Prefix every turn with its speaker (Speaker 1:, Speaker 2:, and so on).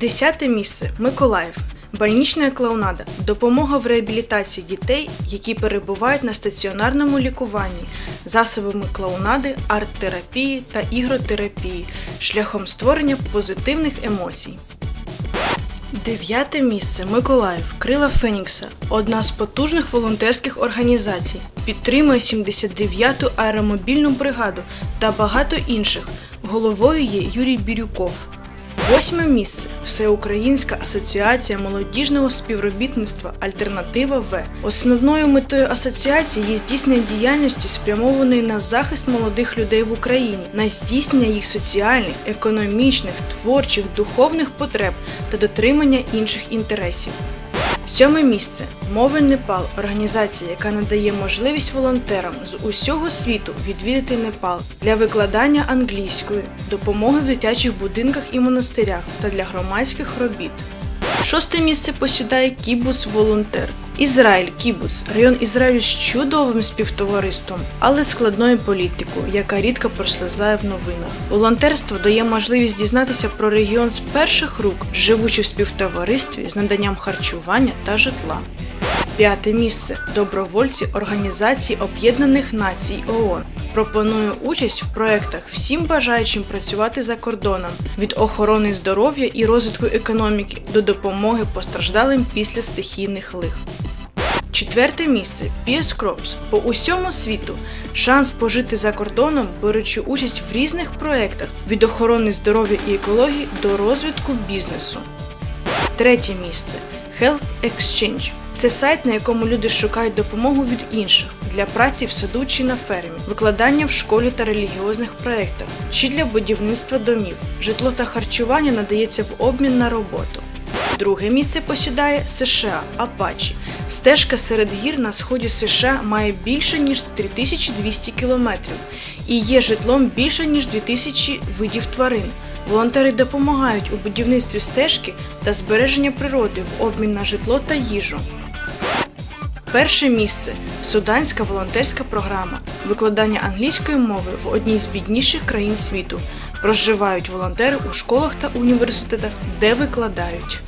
Speaker 1: Десяте місце Миколаїв. Больнична клоунада допомога в реабілітації дітей, які перебувають на стаціонарному лікуванні, засобами клоунади, арт-терапії та ігротерапії шляхом створення позитивних емоцій. Дев'яте місце Миколаїв. Крила Фенікса. Одна з потужних волонтерських організацій. Підтримує 79-ту аеромобільну бригаду та багато інших. Головою є Юрій Бірюков. Восьме місце Всеукраїнська асоціація молодіжного співробітництва Альтернатива В. Основною метою асоціації є здійснення діяльності, спрямованої на захист молодих людей в Україні, на здійснення їх соціальних, економічних, творчих, духовних потреб та дотримання інших інтересів. Сьоме місце Мови Непал організація, яка надає можливість волонтерам з усього світу відвідати Непал для викладання англійської, допомоги в дитячих будинках і монастирях та для громадських робіт. Шосте місце посідає Кібус Волонтер. Ізраїль Кібус район Ізраїлю з чудовим співтовариством, але складною політикою, яка рідко прослизає в новинах. Волонтерство дає можливість дізнатися про регіон з перших рук, живучи в співтоваристві з наданням харчування та житла. П'яте місце добровольці Організації Об'єднаних Націй ООН. Пропонує участь в проєктах всім бажаючим працювати за кордоном від охорони здоров'я і розвитку економіки до допомоги постраждалим після стихійних лих. Четверте місце PS Crops. По усьому світу шанс пожити за кордоном, беручи участь в різних проєктах від охорони здоров'я і екології до розвитку бізнесу. Третє місце Help Exchange. Це сайт, на якому люди шукають допомогу від інших для праці в саду чи на фермі, викладання в школі та релігіозних проєктах, чи для будівництва домів. Житло та харчування надається в обмін на роботу. Друге місце посідає США Апачі. Стежка серед гір на сході США має більше ніж 3200 кілометрів і є житлом більше ніж 2000 видів тварин. Волонтери допомагають у будівництві стежки та збереження природи в обмін на житло та їжу. Перше місце суданська волонтерська програма. Викладання англійської мови в одній з бідніших країн світу. Проживають волонтери у школах та університетах, де викладають.